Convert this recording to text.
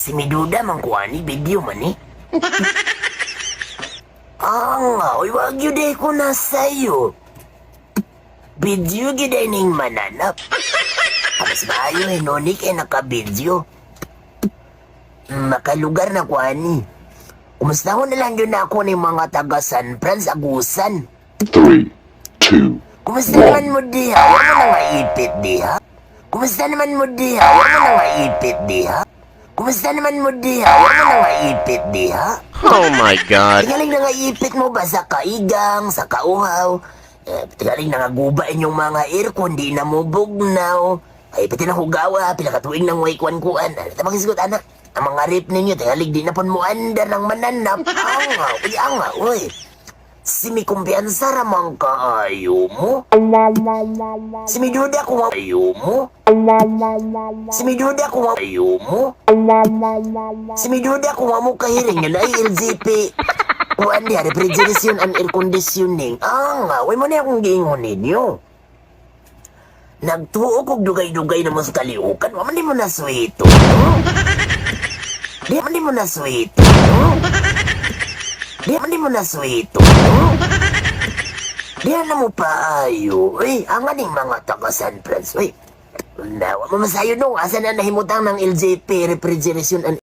Si Miduda man kuha ni video man eh. Ah nga, uy, wag yun eh ko na sa'yo. Video yun eh ning mananap. Alas maayo eh, noni kay naka-video. Makalugar na kuha ni. Kumusta ko na lang yun ako ni mga taga San Franz Agusan. Three, two, Kumusta naman mo diha? Huwag mo na nga ipit diha. Kumusta naman mo diha? Huwag mo na nga ipit diha. Kumusta naman mo diha? Mo na nga ipit diha. Oh my god. Tingaling na nga ipit mo ba sa kaigang, sa kauhaw? Eh, tingaling na nga gubain yung mga aircon, di na mo bugnaw. Ay, pati na hugawa, pinakatuwing ng waikwan-kuan. Ano tamang isgot, anak? Ang mga rip ninyo, tingaling di na pon mo andar ng mananap. Anga, uy, anga, uy. Si mi kumpiyansa ramang kaayo mo. Si mi duda kung ayaw mo. Si mi duda kung ayaw mo. Si mi duda kung mo kahiring yun ay LGP. Kuan di refrigeration and air conditioning. Ah nga, way mo na akong giingon ninyo. Nagtuo kog dugay-dugay naman sa kaliukan. Waman di mo na sweeto. Di man di mo na sweeto. Di mo na sweeto. Di na mo paayo. Uy, ang aning mga taga San Francisco. Uy, nawa mo masayo nung asa na nahimutang ng LJP refrigeration and